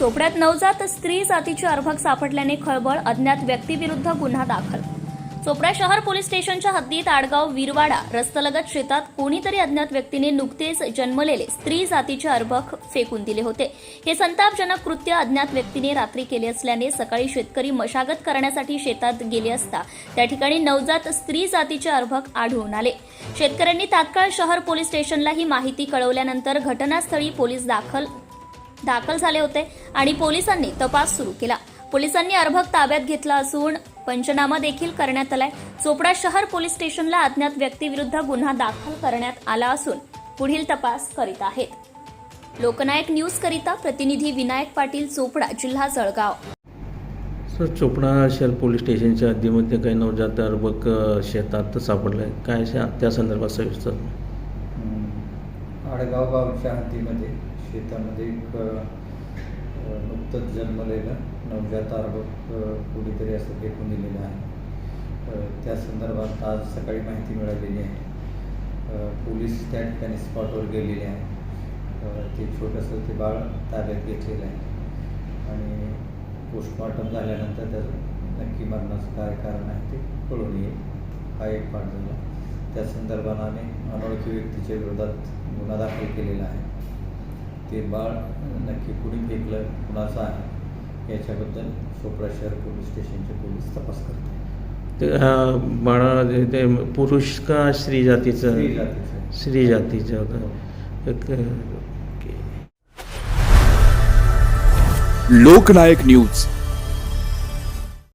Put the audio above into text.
चोपड्यात नवजात स्त्री जातीचे अर्भक सापडल्याने खळबळ अज्ञात व्यक्तीविरुद्ध गुन्हा दाखल. चोपडा शहर पोलीस स्टेशनच्या हद्दीत आडगाव वीरवाडा रस्त्यालगत शेतात कोणीतरी अज्ञात व्यक्तीने नुकतेच जन्मलेले स्त्री जातीचे अर्भक फेकून दिले होते. हे संतापजनक कृत्य अज्ञात व्यक्तीने रात्री केले असल्याने सकाळी शेतकरी मशागत करण्यासाठी शेतात गेले असता त्या ठिकाणी नवजात स्त्री जातीचे अर्भक आढळून आले. शेतकऱ्यांनी तात्काळ शहर पोलीस स्टेशनला ही माहिती कळवल्यानंतर घटनास्थळी पोलीस दाखल दाखल झाले होते आणि पोलिसांनी तपास सुरू केला. पोलिसांनी अर्भक ताब्यात घेतला असून पंचनामा देखील करण्यात आलाय. चोपडा शहर पोलीस स्टेशनला अज्ञात व्यक्तीविरुद्ध गुन्हा दाखल करण्यात आला असून पुढील तपास करीत आहेत. लोकनायक न्यूज करिता प्रतिनिधी विनायक पाटील चोपडा जिल्हा जळगाव. सर चोपडा शहर पोलीस स्टेशनच्या हद्दीमध्ये काही नवजात अर्भक शेतात सापडलं आहे काय त्या संदर्भात सविस्तर? आडगाव गावच्या हद्दीमध्ये शेतामध्ये एक नुकतंच जन्मलेलं नवजात अर्भक कुठेतरी कुणीतरी असं फेकून दिलेलं आहे. त्या संदर्भात आज सकाळी माहिती मिळालेली आहे. पोलीस त्या ठिकाणी स्पॉटवर गेलेले आहे ते छोटंसं ते बाळ ताब्यात घेतलेलं आहे. आणि पोस्टमॉर्टम झाल्यानंतर त्याचं नक्की मरणाचं काय कारण आहे ते कळून येईल. हा एक पाठ झाला. त्या संदर्भानं आम्ही अनोळखी व्यक्तीच्या विरोधात गुन्हा दाखल केलेला आहे. ते बाळ नक्की कुणी फेकलं कुणाचं आहे याच्याबद्दल चोपडा शहर पोलीस स्टेशनचे पोलीस तपास करतात. ते बाळा ते- पुरुष का स्त्री जातीचं? स्त्री जातीचं. स्त्री जातीचं होतं हो. लोकनायक न्यूज.